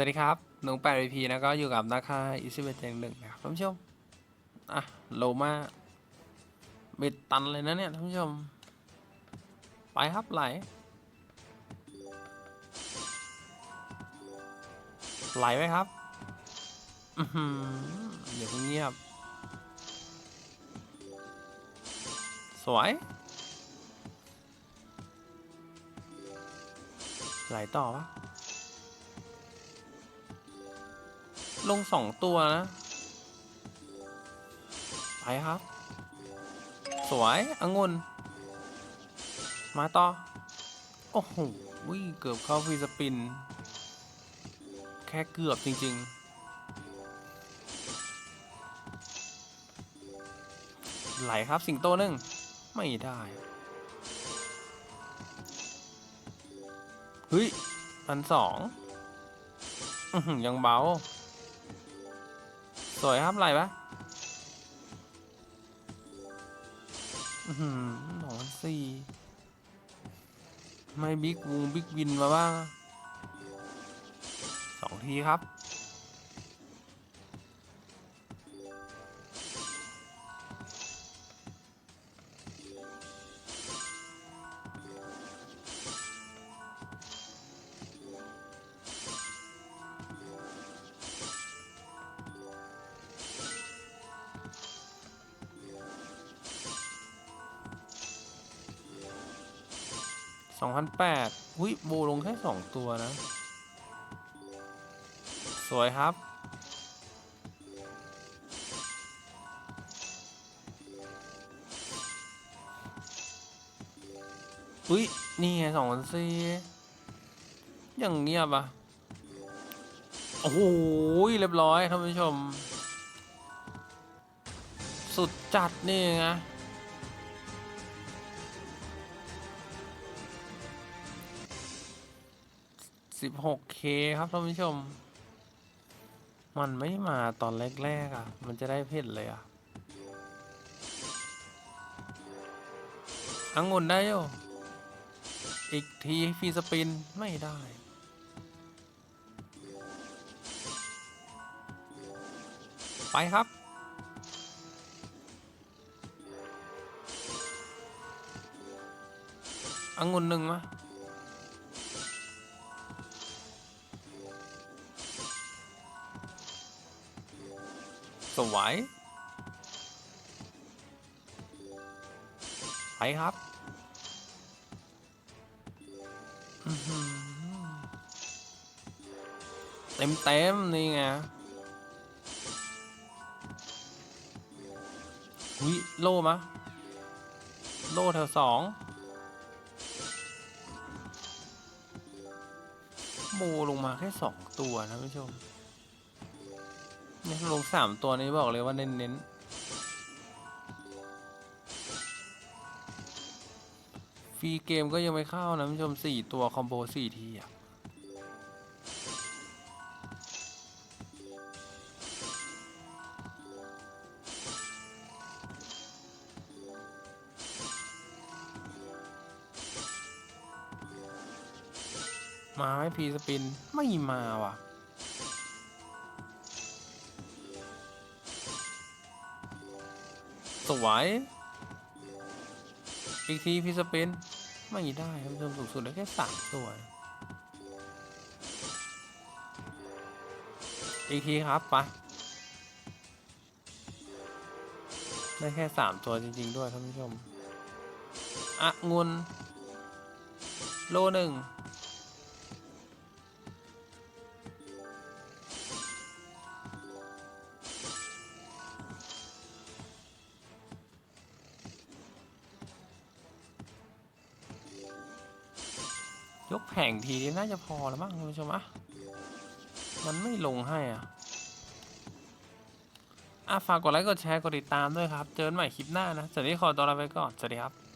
สวัสดีครับหนุ่งแปดพีนะก็อยู่กับนาคาอิซิเบตเจงหนึ่งนะครับท่านผู้ชม อะ โลมาเบ็ดตันเลยนะเนี่ยท่านผู้ชม ไปครับไหล ไหลไหมครับ อือหือเดี๋ยวเพิ่งเงียบ สวย ไหลต่อปะ ลงสองตัวนะ ไปครับ สวยองุ่นมาต่อ โอ้โหเกือบเข้าฟรีสปิน แค่เกือบจริง ๆไหลครับสิงโตหนึ่งไม่ได้ เฮ้ยพันสองยังเบา สวยครับไหลปะหือสองสี่ไม่บิ๊กวูงบิ๊กวินมาบ้างสองทีครับ สองพันแปดอุ้ยโบลงแค่สองตัวนะ สวยครับ อุ้ย นี่ไงสองพันสี่อยังเงียบอะโอ้โหเรียบร้อยท่านผู้ชม สุดจัดนี่ไง สิบหกเคครับท่านผู้ชม มันไม่มาตอนแรก ๆ อะ มันจะได้เพชรเลยอะอังุ่นได้ยูอีกทีฟรีสปิน ไม่ได้ ไปครับ อังุ่นหนึ่งมา สวยไปครับเต็มเต็มนี่ไงหุยโล่มะ โล่แถวสองโมลงมาแค่สองตัวนะผู้ชม เนี่ลงสามตัวนี้บอกเลยว่าเน้นๆฟรีเกมก็ยังไม่เข้านะคุณผู้ชมสี่ตัว คอมโบสี่ทีอะมาไหมพีสปิน ไม่มาว่ะ สวยอีกทีพีสปินไม่ได้ครับท่านผู้ชมสูงสุดได้แค่สามตัวอีกทีครับปะได้แค่สามตัวจริง ๆ ด้วยท่านผู้ชมอะงุนโลหนึ่ง ยกแผงทีนี้น่าจะพอแล้วมั้งคุณผู้ชมอะมันไม่ลงให้อะอะฝากกดไลค์กดแชร์กดติดตามด้วยครับ เจอกันใหม่คลิปหน้านะสวัสดีขอตัวลาไปก่อน สวัสดีครับ